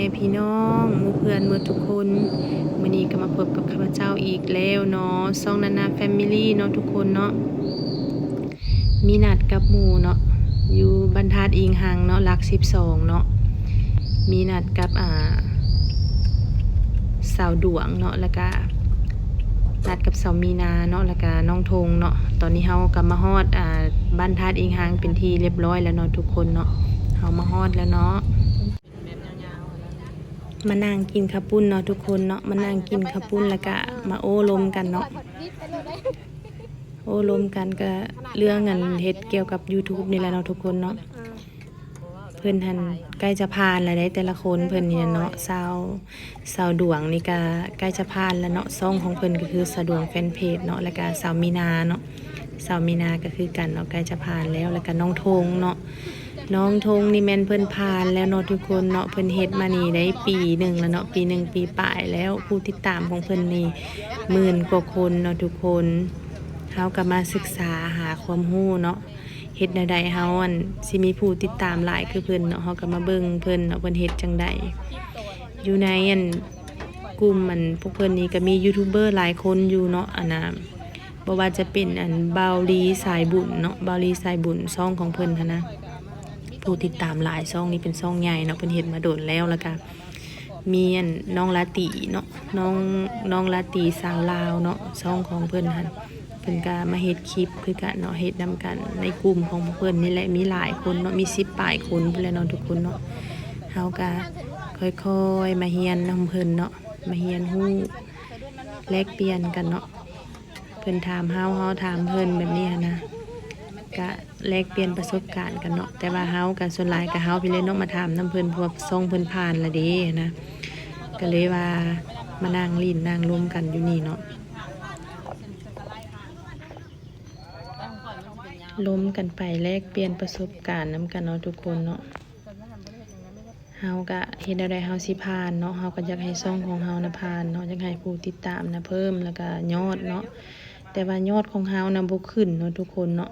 ม่พี่น้องมู่เพื่อนมู่ทุกคนมือนี้ก็มาพบกับข้าพเจ้าอีกแล้วเนาะซองนานาแฟมิลี่เนาะทุกคนเนาะมีนัดกับหมูเนาะอยู่บรรทัดอิงหังเนาะลัก12เนาะมีนัดกับอ่าสาวดวงเนาะแล้วก็นัดกับสาวมีนาเนาะแล้วก็น้องธงเนาะตอนนี้เฮาก็มาฮอดอ่าบ้านทัดอิงหังเป็นที่เรียบร้อยแล้วเนาะทุกคนเนาะเฮามาฮอดแล้วเนาะ มานั่งกินข้าวปุ้นเนาะทุกคนเนาะมานั่งกินข้าวปุ้นแล้วก็มาโอ้ลมกันเนาะโอ้ลมกันก็เรื่องเงินเฮ็ดเกี่ยวกับ YouTube นี่แหละเนาะทุกคนเนาะเพิ่นหันใกล้จะผ่านแล้วได้แต่ละคนเพิ่นนี่เนาะสาวสาวดวงนี่ก็ใกล้จะผ่านแล้วเนาะซ่องของเพิ่นก็คือสาวดวงแฟนเพจเนาะแล้วก็สาวมีนาเนาะสาวมีนาก็คือกันเนาะใกล้จะผ่านแล้วแล้วก็น้องธงเนาะ น้องธงนี่แมนเพิ่นผ่านแล้วเนาะทุกคนเนาะเพิ่นเฮ็ดมานี่ได้ปีหนึ่งแล้วเนาะปีหนึ่งปีปลายแล้วผู้ติดตามของเพิ่นนี่หมื่นกว่าคนเนาะทุกคนเฮาก็มาศึกษาหาความรู้เนาะเฮ็ดใดเฮาอันสิมีผู้ติดตามหลายคือเพิ่นเนาะเฮาก็มาเบิ่งเพิ่นเนาะเพิ่นเฮ็ดจังใดอยู่ในอันกลุ่มมันพวกเพิ่นนี่ก็มียูทูบเบอร์หลายคนอยู่เนาะอันน่ะบ่ว่าจะเป็นอันเบาลีสายบุญเนาะเบาลีสายบุญซ่องของเพิ่นหันนะ ผู้ติดตามหลายช่องนี้เป็นช่องใหญ่เนาะเพิ่นเฮ็ดมาโดนแล้วแล้วก็มีอันน้องลาตีเนาะน้องน้องลาตีสาวลาวเนาะช่องของเพิ่อนหันเพิ่นก็มาเฮ็ดคลิปคือกันเนาะเฮ็ดนำกันในกลุ่มของเพิ่อนนี่แหละมีหลายคนเนาะมี10ปลายคนเพุ่อนเนาะทุกคนเนาะเฮาก็ค่อยๆ มาเฮียนนำเพิ่นเนาะมาเฮียนฮู้แลกเปลี่ยนกันเนาะเพิ่นถามเฮาเฮาถามเพิ่นแบบนี้นะก็ แลกเปลี่ยนประสบการณ์กันเนาะแต่ว่าเฮากันส่วนหลายก็เฮาพี่เลยเนาะมาถามน้ำเพิ่นพวกส่งเพิ่นผ่านละด้นะก็เลยว่ามานั่งลิ้นนั่งร่วมกันอยู่นี่เนาะล้มกันไปแลกเปลี่ยนประสบการณ์นํกันเนาะทุกคนเนาะเฮาก็เฮ็ดอะไรเฮาสิผ่านเนาะเฮาก็อยากให้ช่องของเฮานะผ่านเนาะอยากให้ผู้ติดตามนะเพิ่มแล้วก็ยอดเนาะแต่ว่ายอดของเฮานะบ่ขึ้นเนาะทุกคนเนาะ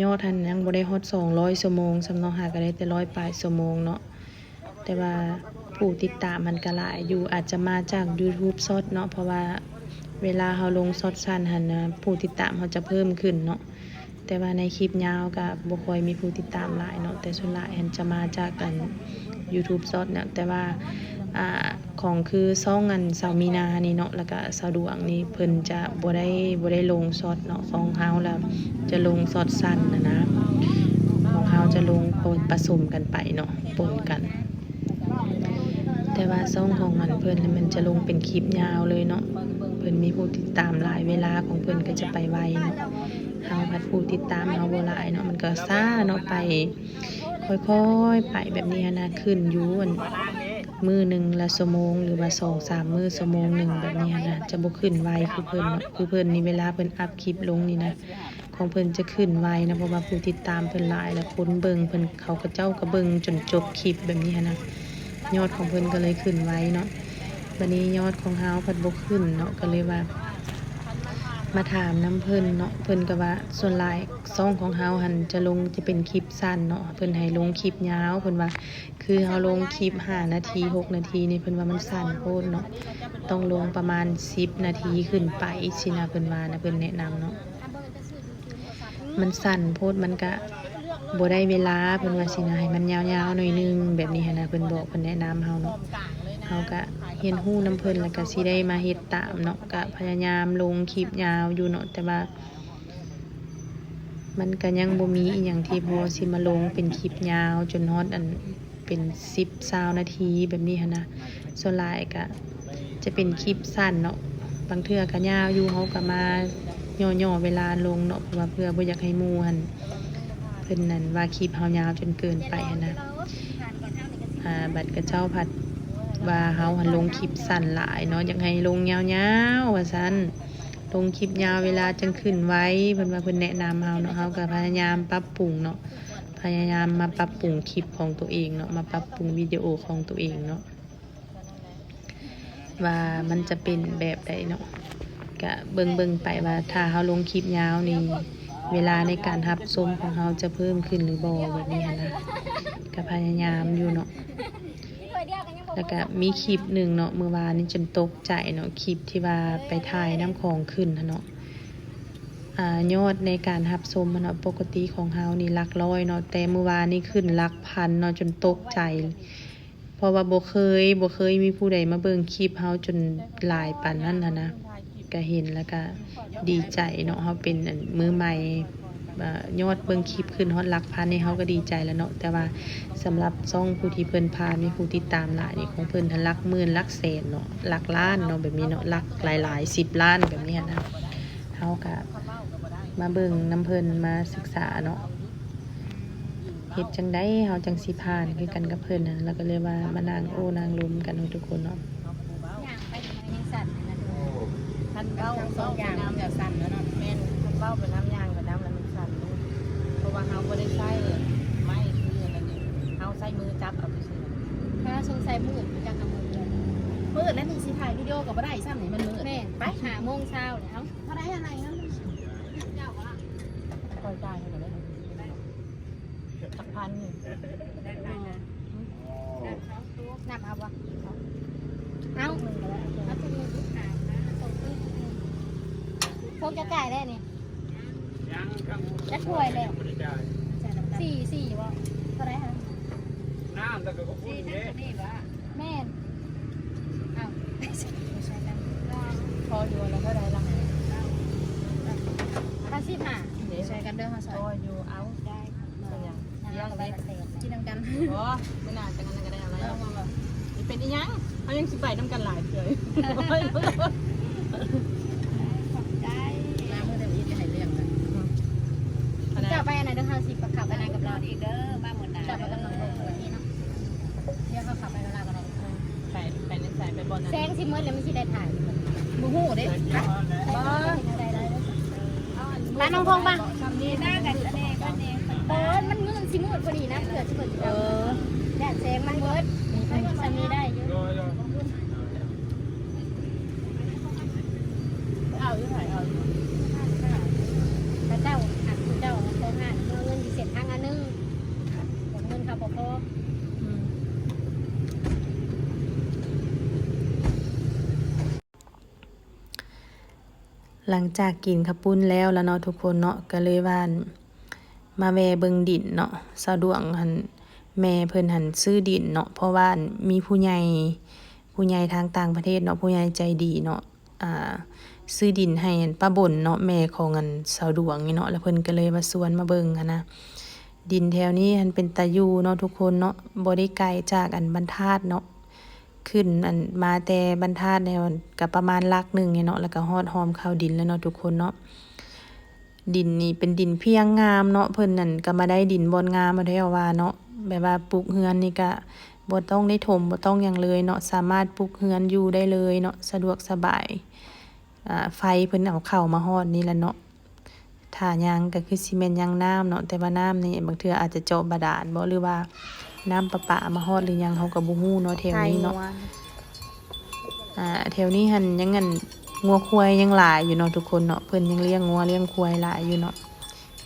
ยอดทันยังบ่ได้ฮอด200ชั่วโมงสำเนาหาก็ได้แต่100ปลายชั่วโมงเนาะแต่ว่าผู้ติดตามมันก็หลายอยู่อาจจะมาจาก YouTube Short เนาะเพราะว่าเวลาเฮาลง Short สั้นหันนะผู้ติดตามเฮาจะเพิ่มขึ้นเนาะแต่ว่าในคลิปยาวก็บ่ค่อยมีผู้ติดตามหลายเนาะแต่ส่วนหลายหันจะมาจากกัน YouTube Short เนาะแต่ว่า อ่าของคือซ่องอันสาวมีนานี่เนาะแล้วก็สาวดวงนี่เพิ่นจะบ่ได้บ่ได้ลงช็อตเนาะของเฮาแล้วจะลงสอดสั้นนะนะของเขาจะลงปนผสมกันไปเนาะปนกัน แต่ว่าซ่องของมันเพื่อนมันจะลงเป็นคลิปยาวเลยเนาะเพื่อนมีผู้ติดตามหลายเวลาของเพื่อนก็จะไปไวเนาะเฮาพัดผู้ติดตามเฮาบ่หลายเนาะมันก็ซ่าเนาะไป ค่อยๆไปแบบนี้นะขึ้นอยู่อั่น มือหนึ่งละชั่วโมงหรือว่าสองสามมือชั่วโมงหนึ่งแบบนี้นะจะบกขึ้นไวคือเพิ่นเนคือเพิ่นนี่เวลาเพิ่นอัพคลิปลงนี่นะของเพิ่นจะขึ้นไวนะเพราะว่าผู้ติดตามเพิ่นหลายแล้วคนเบิ่งเพิ่นเขาก็เจ้ากระเบิ่งจนจบคลิปแบบนี้นะยอดของเพิ่นก็เลยขึ้นไวเนาะวันนี้ยอดของเฮาเพิ่นบกขึ้นเนาะก็เลยว่า มาถามน้ำเพิ่นเนาะเพิ่นก็ว่าส่วนหลายซ่องของเฮาหันจะลงจะเป็นคลิปสั้นเนาะเพิ่นให้ลงคลิปยาวเพิ่นว่า คือเฮาลงคลิป5นาที6นาทีนี่เพิ่นว่ามันสั้นโพดเนาะต้องลงประมาณ 10 นาทีขึ้นไปสินะเพิ่นว่านะเพิ่นแนะนำเนาะมันสั่นโพดมันก็บ่ได้เวลาเพิ่นว่าสินะให้มันยาวๆหน่อยนึงแบบนี้หันนะเพิ่นบอกเพิ่นแนะนำเฮาเนาะ เฮาก็เรียนรู้นํเพิ่นแล้วก็สิได้มาเฮ็ดตามเนาะก็พยายามลงคลิปยาวอยู่เนาะแต่ว่า มันก็ยังบ่มีอีหยังที่พอสิมาลงเป็นคลิปยาวจนฮอดอันเป็น10 20นาทีแบบนี้หั้นนะส่วนหลายก็จะเป็นคลิปสั้นเนาะบางเทื่อก็ยาวอยู่เฮาก็มาย่อๆเวลาลงเนาะเพราะว่าเพื่อบ่อยากให้หมู่หันเพิ่นนั่นว่าคลิปเฮายาวจนเกินไปหันนะอ่าบัดกระเจ้าผัด ว่าเฮาลงคลิปสั้นหลายเนาะอยากให้ลงยาวๆว่าซั่นลงคลิปยาวเวลาจังขึ้นไว้เพิ่นว่าเพิ่นแนะนำเฮาเนาะเฮาก็พยายามปรับปรุงเนาะพยายามมาปรับปรุงคลิปของตัวเองเนาะมาปรับปรุงวิดีโอของตัวเองเนาะว่ามันจะเป็นแบบใดเนาะก็เบิ่งเบิ่งไปว่าถ้าเฮาลงคลิปยาวนี่เวลาในการรับชมของเฮาจะเพิ่มขึ้นหรือบ่แบบนี้นนะก็พยายามอยู่เนาะ แล้วก็มีคลิปหนึ่งเนาะเมื่อวานนี้จนตกใจเนาะคลิปที่ว่าไปถ่ายน้ำของขึ้นนะเนาะอยอดในการหับชมนเนาะปกติของเฮานี่ลักร้อยเนาะแต่เมื่อวานนี้ขึ้นลักพันเนาะจนตกใจ เพราะว่าบ่เคยบ่เคยมีผู้ใดมาเบิ่งคลิปเฮาจนหลายปานนั้นนะนะก็เห็นแล้วก็ดีใจเนาะเฮาเป็นมือใหม่ ยอดเบิ่งคลิปขึ้นฮอดหลักพันนี่เฮาก็ดีใจแล้วเนาะแต่ว่าสำหรับช่องผู้ที่เพิ่นพามีผู้ติดตามหลายนี่ของเพิ่นทันลักหมื่นลักแสนเนาะลักล้านเนาะแบบนี้เนาะลักหลายๆ10ล้านแบบนี้นะเฮาก็มาเบิ่งน้ำเพิ่นมาศึกษาเนาะเฮ็ดจังได้เฮาจังสิผ่านคือกันกับเพิ่นนะแล้วก็เลยว่ามานั่งโอ้นางลมกันทุกคนเนาะท่านเบ้าเบ้าเป็นน้ำจะสั่นแล้วเนาะแม่นท่านเบ้าเป็นน้ำยางกับน้ำแล้ว มันสั่นดูเพราะว่าเฮาบ่ได้ใช้ไม้คืออันนั้นนี่เฮาใช้มือจับเอาไปซื้อถ้าสงสัยมืดจังกับมือเลยมืดแล้วนี่สิถ่ายวิดีโอก็บ่ได้ซ้ำนี่มันมืดแม่ไปหาโมงเช้าเนี่ยเอ้าเท่าไรอะไรนะคอยจ่ายให้หน่อยได้ไหมสักพันนี่นับเอาวะเอ้าเอาตัวมือหาส่งขึ้นพวกจะจ่ายได้นี่ จะช่วยแล้วสี่สี่วะเท่าไรฮะน้ำแต่ก็พูดอย่างนี้แม่นเอ้าไม่ใช่กันพออยู่แล้วเท่าไรล่ะถ้าสิบห้าเดี๋ยวใช้กันเด้อมาพใส่ออยู่เอาได้เป็นหยังเลี้ยงไปกินน้ำกันโอ้ไม่น่าจะงั้นก็ได้อะไรเอานี่เป็นอีหยังเขายังสิไปน้ำกันหลายเถื่อย ได้ น้ำเมื่อเดี๋ยวนี้จะให้เลี้ยงกัน จะไปอันไหนเด้อห้าสิบขับไปไหนกับเรา อีกเด้อมาหมดนะ จะไปกับน้องเบิร์ดนี่เนาะเดี๋ยวเขาขับไปกับเรากันเลย ไปไปในสายไปบอลนะ แซงสิมืดแล้วไม่ใช่ได้ถ่าย บูฮู้เด้ ร้านน้องพงป่ะ ทำนี่หน้ากันแน่ก็แน่ เออมันมืดสิมืดพอดีนะเผื่อสิมืด เออ แดดแซงมันเบิร์ดสามีได้เยอะ โดยโดย เอาอยู่ไหนเอา พระเจ้าหักคุณเจ้าโครงงานเงินเสร็จทางอันนึงเงินเขาบอกพอ หลังจากกินข้าวปุ้นแล้วแล้วเนาะทุกคนเนาะก็เลยว่ามาแวเบิงดินเนาะสะดวกหันแม่เพิ่นหันซื้อดินเนาะเพราะว่ามีผู้ใหญ่ผู้ใหญ่ทางต่างประเทศเนาะผู้ใหญ่ใจดีเนาะอ่าซื้อดินให้ป้าบ่นเนาะแม่ของอันสาวดวงนี่เนาะแล้วเพิ่นก็เลยมาสวนมาเบิ่งหันนะดินแถวนี้มันเป็นตายูเนาะทุกคนเนาะบ่ได้ไกลจากอันบรรทัดเนาะ ขึ้นอันมาแต่บรรทัดเนี่ยกับประมาณลักหนึ่งเนี่ยเนาะแล้วก็ฮอดหอมข้าวดินแล้วเนาะทุกคนเนาะดินนี่เป็นดินเพียงงามเนาะเพิ่นนั่นก็มาได้ดินบนงามมาได้เอาว่าเนาะแบบว่าปลูกเฮือนนี่ก็บ่ต้องได้ถมบ่ต้องหยังเลยเนาะสามารถปลูกเฮือนอยู่ได้เลยเนาะสะดวกสบายอ่าไฟเพิ่นเอาเข้ามาฮอดนี่แหละเนาะถ้ายังก็คือซีเมนต์ยังน้ำเนาะแต่ว่าน้ำนี่บางเทื่ออาจจะเจาะบาดาลบ่หรือว่า น้ำประปามาฮอดหรือยังเฮาก็บ่ฮู้เนาะแถวนี้เนาะอ่าแถวนี้หันยังงันงัวควายยังหลายอยู่เนาะทุกคนเนาะเพิ่นยังเลี้ยงงัวเลี้ยงควายหลายอยู่เนาะ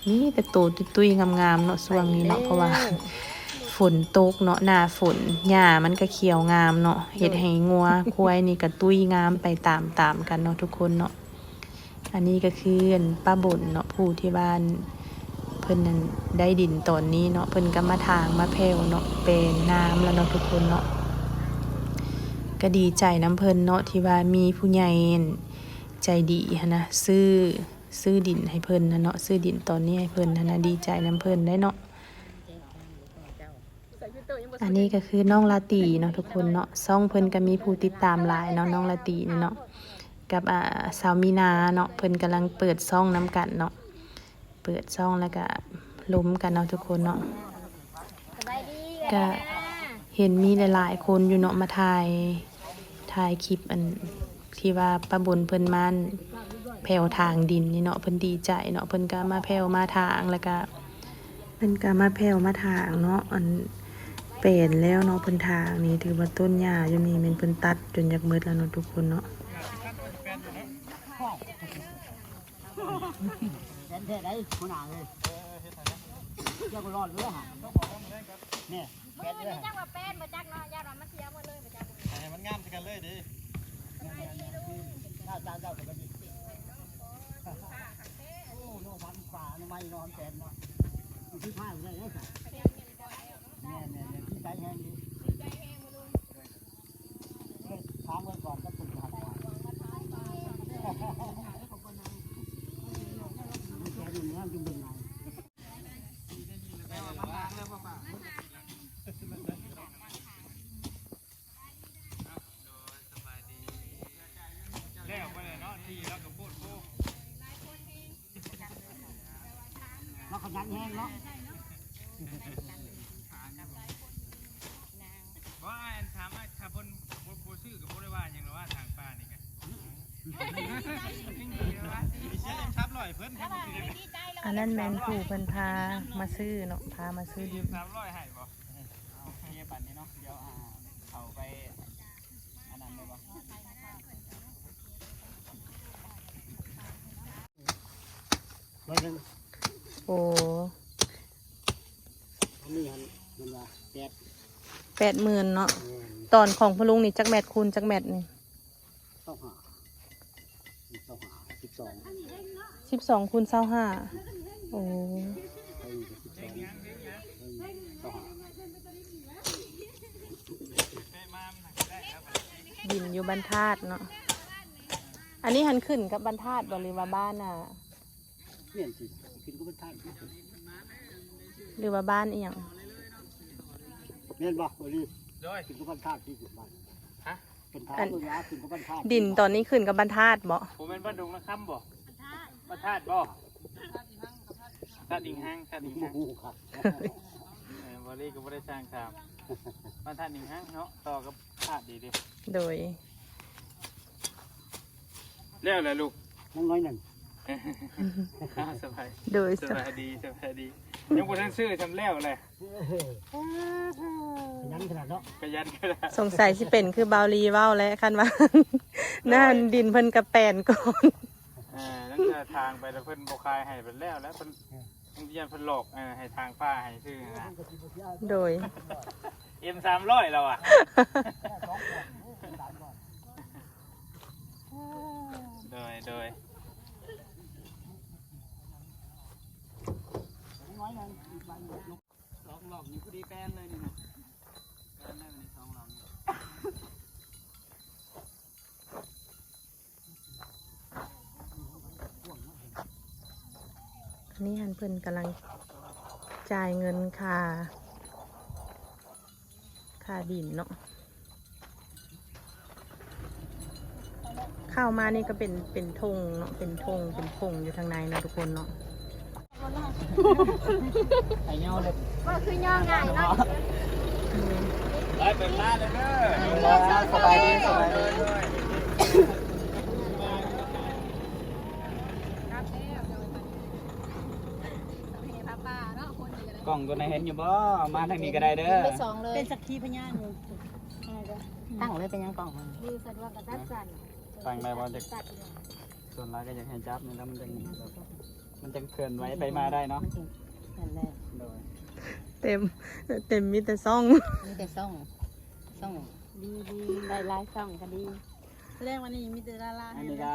มีแต่โตตุ้ยๆงามๆเนาะช่วงนี้เนาะเพราะว่าฝนตกเนาะหน้าฝนหญ้ามันก็เขียวงามเนาะเฮ็ดให้งัวควายนี่ก็ตุ้ยงามไปตามๆกันเนาะทุกคนเนาะอันนี้ก็คืออันป้าบ่นเนาะผู้ที่บ้าน เพิ่นนั้นได้ดินตอนนี้เนาะเพิ่นก็มาทางมาแผ่วเนาะเป็นน้ำแล้วเนาะทุกคนเนาะก็ดีใจน้ำเพิ่นเนาะที่ว่ามีผู้ใหญ่ใจดีนะซื้อซื้อดินให้เพิ่นนะเนาะซื้อดินตอนนี้ให้เพิ่นหั้นะดีใจน้ำเพิ่นได้เนาะอันนี้ก็คือน้องลาตีเนาะทุกคนเนาะซ่องเพิ่นก็มีผู้ติดตามหลายเนาะน้องลาตีเนาะกับอ่าสาวมีนาเนาะเพิ่นกำลังเปิดซ่องน้ำกันเนาะ เปิดซ่องแล้วก็ล้มกันเนาะทุกคนเนาะสบายดีก็เห็นมีหลายๆ คนอยู่เนาะมาถ่ายถ่ายคลิปอันที่ว่าป้าบุญเพิ่นมันแผ่วทางดินนี่เนาะเพิ่นดีใจเนาะเพิ่นก็มาแผ่วมาทางแล้วก็เพิ่นก็มาแผ่วมาทางเนาะอันเป็นแล้วเนาะเพิ่นทางนี่ถือว่าต้นหญ้าอยู่นี่แมันเพิ่นตัดจนอยากหมดแล้วเนาะทุกคนเนาะ เด็ดได้หัวหน้าเลยเจ้าก็รอดเลยฮะเนี่ยมือนี่จักว่าเป็นบ่จักเนาะญาติว่ามันเสียหมดเลยบ่จักให้มันงามสกันเลยดิหน้าตาเจ้าเป็นแบบนี้โอ้โนพันฝ่าโนไม่นอนแกนเนาะที่ผ้าเลยนะจ๊ะแน่แน่แน่ที่ใจแห้งดีถามเมื่อก่อนก็ตุ่มหักก่อนแกอยู่เนื้อจุ่มเป็นไง แล้วไปเลยเนาะทีแล้วก็พูดโค้ เราขยันแห้งเนาะว่าอันถามว่าถ้าบนบนโพชื่อกับบริวารอย่างไรว่าทางป่านี่กันมีเสียยังทับลอยเพิ่นครับอันนั้นแมนผู้เพิ่นพามาซื้อเนาะพามาซื้อดินสามร้อยให้บ่เงี้ยปั่นนี่เนาะเดี๋ยวอ่าเขาไปอันนั้นเลยบ่ร้อยหนึ่ง โอ้มีหันมันว่าแปดแปดหมื่นเนาะเงินตอนของพะลุงนี่จักแมทคูณจักแมทนี่เศร้าหาสิบสองหาสิบสองสิบสองคูณเศร้าห้าโอ้ไปสิบสองเศร้าหาดินอยู่บรรทัดเนาะอันนี้หันขึ้นกับบรรทัดบหริว่าบ้านอะ เปลี่ยนสิ กินก็เป็นท่านหรือว่าบ้านอีหยังเรียนบ่บริด้วยกินก็เป็นท่านที่สุดบ้านฮะเป็นท่านเมืองอากินก็เป็นท่านดินตอนนี้ขึ้นกับบรรทัดบ่ผมเป็นบ้านดุงนะคำบ่บ้านธาตุบ่ธาตุดิงห้างธาตุดิงโอ้ห้างโหครับเออบริก็บริสร้างตามบ้านธาตุดิงห้างเนาะต่อกับธาตุดีดิโดยแล้วแหละลูกน้องน้ อยหนึ่งสบายโดยสบายดีสบายดียังบ่ทันซื้อทำแล้วเลยยันขนาดเนาะขยันก็ได้สงสัยสิเป็นคือเบาลีเว้าและคันว่านั่นดินเพิ่นกระแปนก่อนอ่านั่นคือทางไปแล้วเพิ่นบ่คายให้เพิ่นแล้วแล้วเพิ่นเพิ่นยันเพิ่นหลอกเออให้ทางป้าให้ซื้อนะโดยเอ็มสามร้อยเราอะโดยโดย น้อยหนึ่ง สองหลอกนี่พอดีแป้นเลยนี่นะแป้นได้เป็นสองหลอกอันนี้หันเพิ่นกำลังจ่ายเงินค่าค่าดินเนาะเข้ามานี่ก็เป็นเป็นธงเนาะเป็นธงเป็นพงอยู่ทางในเนาะทุกคนเนาะ ไอ้เงาเลยว่าคือย่อง่ายเนาะไปเป็นล้าเลยเด้อสบายดีสบายดีกล่องตัวไหนเห็นอยู่บ่ มาทางนี้ก็ได้เด้อไปสองเลย เป็นสักขีพยานอยู่ตั้งเลยเป็นยังกล่องคือสะดวกกับตัดสั่นฟังได้บ่จะตัดเลยส่วนร้ายก็อยากให้จับนี่แล้วมันจะมั นจะเคลื่อนไหวไปมาได้เนาะนั่นแหละโดยเต็ม เต็มมีแต่ซ่อง มีแต่ซ่องซ่องดีดีได้ลายส่องก็ดีแสดงว่านี่มีแต่ดาราอันนี้ก็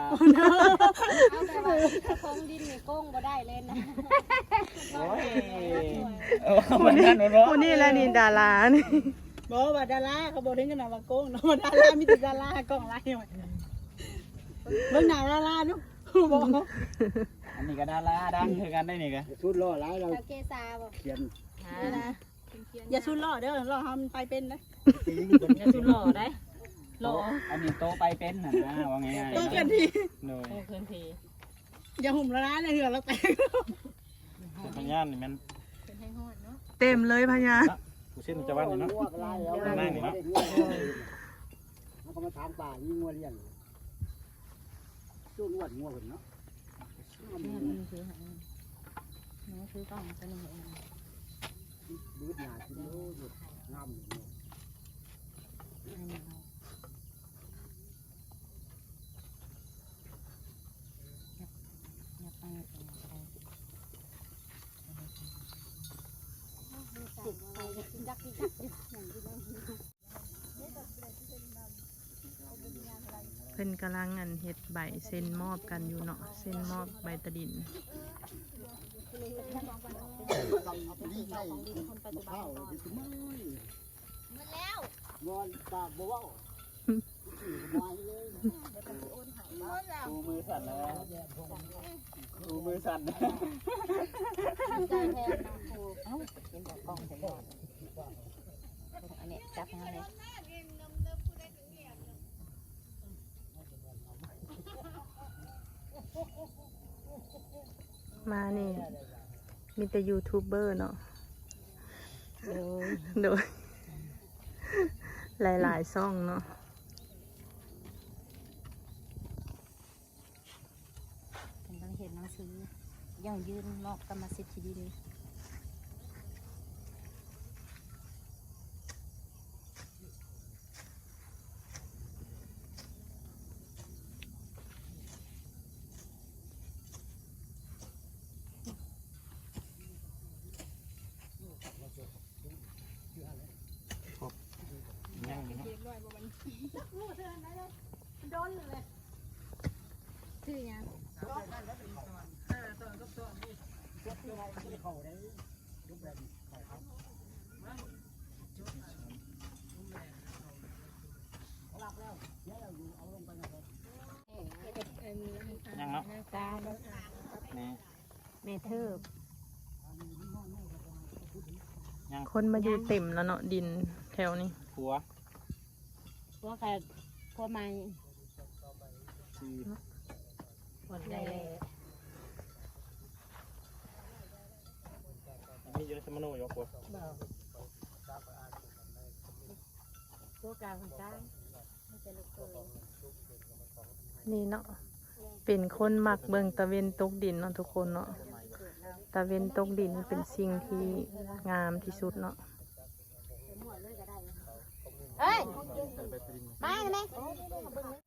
เอาแต่ว่าถ้าคงดินนี่โก้งบ่ได้เลยนะโอ้ยเออมันนั่นเนาะคนนี้แหละนี่ดารานี่บอกว่าดาราเขาบอกถึงขนาดว่าโกงเนาะดารามีแต่ดารากล้องไล่หมดเบิ่งหน้าดาราดูบอก อันนี้ก็ดาราดังคือกันได้นี่ก็ชุดล่อร้ายเราเอาเกซาบ่เขียนนะอย่าชุนล่อเด้อล่อทำไปเป็นนะตีนี่เป็นอย่าชุนล่อได้ล่ออันนี้โตไปเป็นน่ะนะว่าง่ายๆต้องกันทีโดยโอเคทีอย่าหุ่มละร้านเลยเหือแล้วแตกพยานนี่มันเป็นให้ฮอดเนาะเต็มเลยพญาผู้ชิ้นจะวันนี่เนาะงัวลายแล้วนั่งนี่เนาะมันก็มาทางป่ายิงงัวเลี้ยงช่วงวัดงัวคนเนาะ ซื้อกล่องตัวนึงดูดหนากินดูดูงามอยู่ติดไปกินยักกินยั พิ่นกำลังอันเฮ็ดใบเซ็นมอบกันอยู่เนาะเซ็นมอบใบตะดินมัยหมดแล้วนอนตาบ่เว้ามาเลยหมดแล้วดูมือสั่นแล้วดูมือสั่นใจแทนน้องครูเอ้าเห็นบอกกล้องเห็นบอกอันนี้จับให้เลย มานี่ มีแต่ยูทูบเบอร์เนาะโดยโดย หลายๆ ซ่องเนาะกำลังเห็นหนังสือยังยืนมอบกรรมสิทธิ์ที่ดิน ยังเนาะ คือหยัง ยังเนาะตานี่เมเทอร์คนมาอยู่เต็มแล้วเนาะดินแถวนี้ผัวพวกใครพวกมันคือหมด เลยมีอยู่ในสมโนอยู่ผัวบอกพวกกลางคนกลางไม่จะลุกตัวนี่เนาะเป็นคนมักเบิ่งตะเวนตกดินเนาะทุกคนเนาะตะเวนตกดินเป็นสิ่งที่งามที่สุดเนาะเฮ้ยใส่ใบตะลิงมาไหม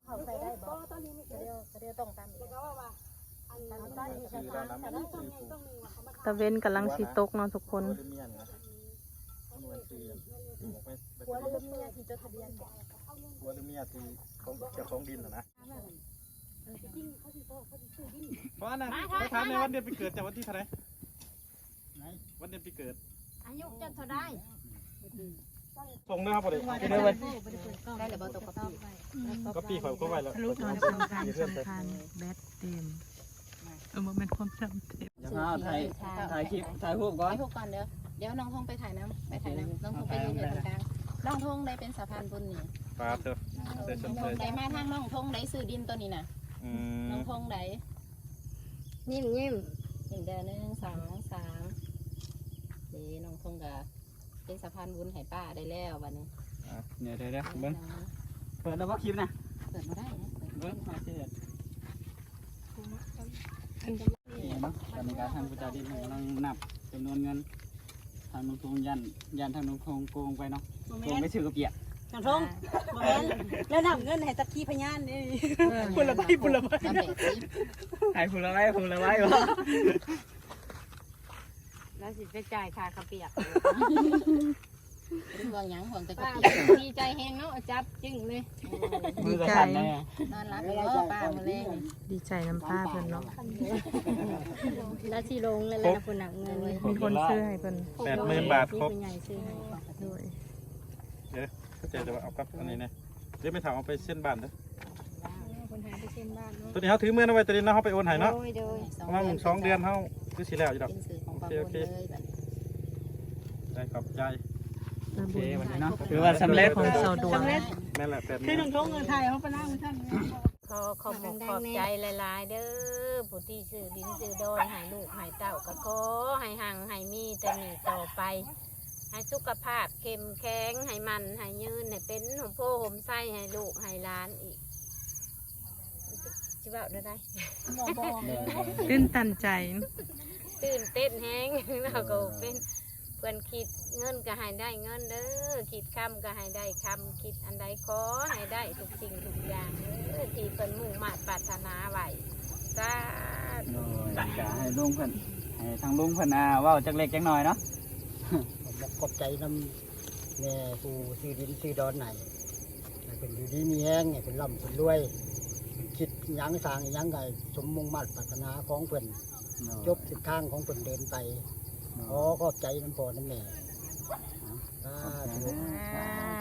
เขาใส่ได้บอกตอนนี้เดียวเดียวต้องตาม ตะเวนกำลังสิตกเนาะทุกคนหัวเมียนนะมันเป็นคือผูกไว้ใบหัวตะลิลูงกเมียที่จดทะเบียนหัวเมียที่ของเจ้าของดินนะเพราะอันนั้นไปถามในวันเดือนปีเกิดจากวันที่เท่าไหร่วันเดือนปีเกิด อายุจะเท่าได้ส่งด้วยครับผมได้เลยได้เลยบอกตกกับพี่ก็ปีข่อยก็ไว้แล้วลูกน้อยสำคัญสำคัญแบทเต็ม เออมันเป็นความจำเต็มถ่ายถ่ายคลิปถ่ายรูปก่อนถ่ายรูปก่อนเดี๋ยวเดี๋ยวน้องทงไปถ่ายน้ำไปถ่ายน้ำน้องทงไปยืนอยู่ตรงกลางน้องทงได้เป็นสะพานบุญนี่ปลาเถอะได้สน้นองใจทงได้มาทางน้องทงได้ซื้อดินตัวนี้น่ะอืน้อมงทงได้ยิ้มยิ้มหนึ่งเดือนหนึ่งสองสามเดี๋ยวน้องทงกับเป็นสะพานบุญให้ป้าได้แล้ววันนี้เนี่ยเดี๋ยวเดี๋ยวเบิ้งเปิดแล้วว่าคลิปนะเปิดมาได้นะเปิดเบิ้งมาเชิดนี่มั้ง ตอนนี้การทางประจาดินกำลังนับจำนวนเงินทางนุ่งทงยันยันทางนุ่งทงโกงไปเนาะโกงไม่ชื่อกระเปียกน้องทงบ่แม่นแล้วนำเงินให้สักขีพยานนี่ปุละใบปุละใบน้ำเด็กสิหายผุละไว้ผุละไว้วะแล้วสิไปจ่ายค่าข้าวเปียก เป็นห่วงหยังห่วงแต่กระป้าเปียกดีใจแฮงเนาะจับจึงเลยดีใจนอนรับอยู่เออป้ามาเลยดีใจน้ำป้าเพิ่นเนาะแล้วสิลงเลยแล้วคนหนักเงินเลยมีคนซื้อให้เพิ่นแปดหมื่นบาทครบผู้ใหญ่ซื้อให้ด้วยเข้าใจแต่ว่าเอากับอันนี้นะเดี๋ยวไม่ถามเอาไปเส้นบ้านเด้อคนหาไปเช่นบ้านเนาะตัวนี้เขาถือเมื่อเอาไว้ตัวนี้เนาะเขาไปโอนให้เนาะโดยโดยประมาณสองเดือนเขาคือสิแล้วอยู่ดอกเป็นสื่อของป้าบุญเลยแบบได้ขอบใจ โอเควันนี้เนาะถือว่าสำเร็จของเสาดวงนั่นแหละแปดหคืมื่อนน้องทงเงินไทยเขาไปนั่งท่านขอขอบคุณขอบใจหลายๆ เด้อผู้ที่ซื้อดินซื้อโดนให้ลูกให้เต้าก็ขอให้หังให้มีแต่มีต่อไป ให้สุขภาพเข้มแข็งให้มันให้ยืนให้เป็นหมโพหมไส้ให้ลูกให้หล้านอีกจิบ่าวได้ได้ตื้นตันใจ ตื่นเต้นแห้งเราก็เป็นเพื่อนคิดเงินก็ให้ได้เงินเด้อคิดคำก็ให้ได้คำคิดอันใดขอให้ได้ทุกสิ่งทุกอย่างเด้อที่เป็นมุ่งมาตรปรารถนาไว้สาธุจะให้ลุงเพิ่นให้ทางลุงเพิ่นอ่าเว้าจักเล็กจักน้อยเนาะผมขอบใจนำแม่ผู้ซื้อดินซื้อดอนไหนให้เป็นอยู่ดีมีแห้งให้เป็นร่ำเป็นรวยคิดหยังสร้างหยังไงสมมุ่งมั่นปรารถนาของเพิ่นจบทิศทางของเพิ่นเดินไป ขอขอบใจน้ำพ่อน้ำแม่สาธุ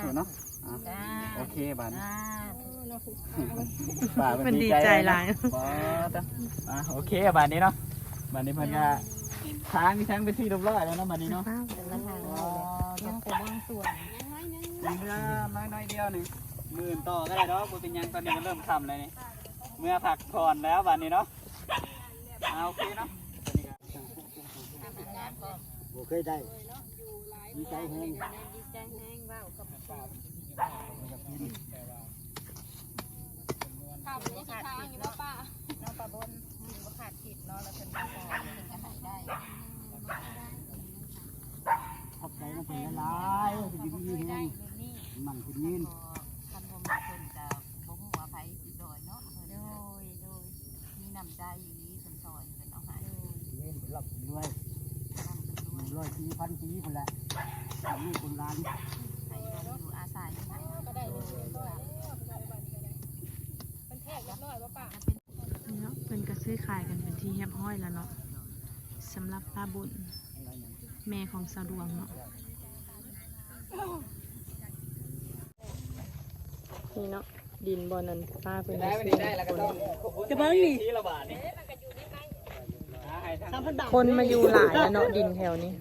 ถูกเนาะอะจ้าโอเคบาดนี้จ้าป่ามันดีใจหลาย บ่ตะอะโอเคบาดนี้เนาะบาดนี้เพิ่นก็ทางมีทางไปที่เรียบร้อยแล้วเนาะบาดนี้เนาะเป็นละทางอ๋อยังแต่บางส่วนเมื่อน้อยน้อยเดียวหนึ่งหมื่นต่อก็ได้เนาะบ่เป็นหยังตอนนี้มันเริ่มทำเลยนี่เมื่อผักผ่อนแล้วบาดนี้เนาะเอาโอเคเนาะ บ่เคยได้ดีใจแฮงดีใจแห้งว่าวกับข้าวมันยังค้างอยู่ป้าน้องปลาบนบ่ขาดจิตเนาะแล้วเป็นบ่พอเป็นก็หายได้ขอบใจน้ำเพิ่นหลายๆอยู่ดีๆแฮงมันขึ้นยืนบ่มีคนจะบ่ฮู้ว่าไผสิดอยเนาะโดยโดยมีน้ำใจอยู่นี้เพิ่นซอยเพิ่นเอาให้ เล่นเป็นหลับรวยรวยปีพันปีคนละมีคนล้าน ให้อยู่อาศัยให้ ก็ได้เงินเดือนมันแทกเรียบร้อยป่ะป้า นี่เนาะเพิ่นก็ซื้อขายกันเป็นที่เรียบร้อยแล้วเนาะสำหรั บป้าบุญ แม่ของสาวดวงเนาะนี่เนาะดินบอนั้นป้าเพิ่นได้ก็ไม่ซื้อได้แล้วก็ต้องขอบคุณจะเบิ่งนี่ที่ละบาทนี่หาให้ทางสามพันบาทคนมาอยู่หลายแล้วเนาะดินแถวนี้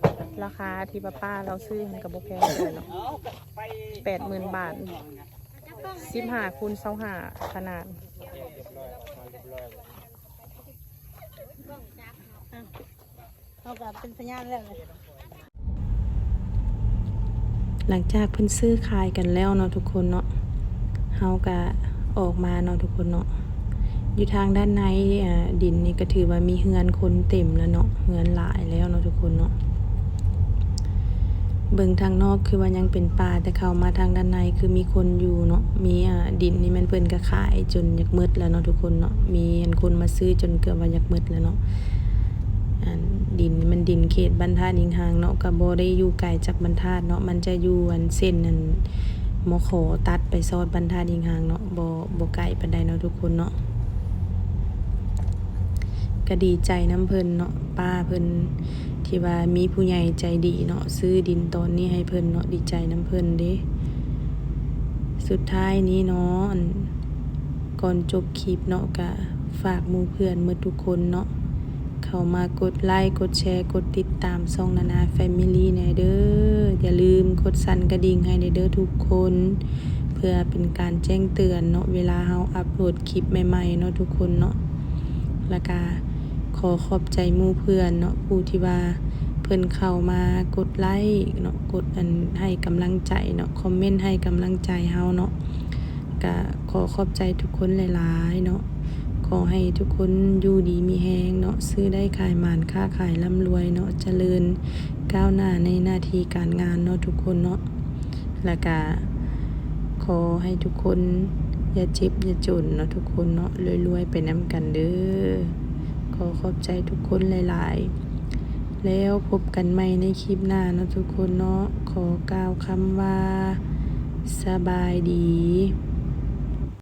ราคาที่ป้าป้าเราซื้อมันก็บ่แพงเลยเนาะเอาไปแปดหมื่นบาทสิบห้าคูณเศร้าห้าขนาด เขาก็เป็นสัญญาณแล้วเลยหลังจากเพิ่นซื้อขายกันแล้วเนาะทุกคนเนาะเฮาก็ออกมาเนาะทุกคนเนาะอยู่ทางด้านในอ่าดินนี่ก็ถือว่ามีเฮือนคนเต็มแล้วเนาะเฮือนหลายแล้วเนาะทุกคนเนาะเบิ่งทางนอกคือว่ายังเป็นป่าแต่เข้ามาทางด้านในคือมีคนอยู่เนาะมีอ่าดินนี่มันเพิ่นก็ขายจนอยากมืดแล้วเนาะทุกคนเนาะมีอันคนมาซื้อจนเกือบว่าอยากมืดแล้วเนาะ อันดินมันดินเขตบรรทัดยิงหางเนาะก็บ่ได้อยู่ไกลจากบรรทัดเนาะมันจะอยู่อันเส้นนั้นมอขตัดไปซอดบรรทัดยิงหางเนาะโบ่บ่ไกลปานใดเนาะทุกคนเนาะก็ดีใจน้ำเพิ่นเนาะป้าเพิ่นที่ว่ามีผู้ใหญ่ใจดีเนาะซื้อดินตอนนี้ให้เพิ่นเนาะดีใจน้ำเพิ่นเด้สุดท้ายนี้เนาะก่อนจบคลิปเนาะก็ฝากมูเพื่อนหมดทุกคนเนาะ เข้ามากดไลค์กดแชร์กดติดตามช่องนานาแฟมิลี่แน่เด้ออย่าลืมกดสั่นกระดิ่งให้ในเด้อทุกคน เพื่อเป็นการแจ้งเตือนเนาะเวลาเฮาอัปโหลดคลิปใหม่ๆเนาะทุกคนเนาะแล้วก็ขอขอบใจมู่เพื่อนเนาะผู้ที่ว่าเพิ่นเข้ามากดไลค์เนาะกดอันให้กำลังใจเนาะคอมเมนต์ให้กำลังใจเฮาเนาะก็ขอขอบใจทุกคนหลายๆเนาะ อให้ทุกคนอยู่ดีมีแฮงเนาะซื้อได้ขายหมานค้าขายร่ำรวยเนาะเจริญก้าวหน้าในหน้าที่การงานเนาะทุกคนเนาะแล้วก็ขอให้ทุกคนอย่าเจ็บอย่าจนเนาะทุกคนเนาะรวยๆไปน้ำกันเด้อขอขอบใจทุกคนหลายๆ แล้วพบกันใหม่ในคลิปหน้าเนาะทุกคนเนาะขอกล่าวคำว่าสบายดี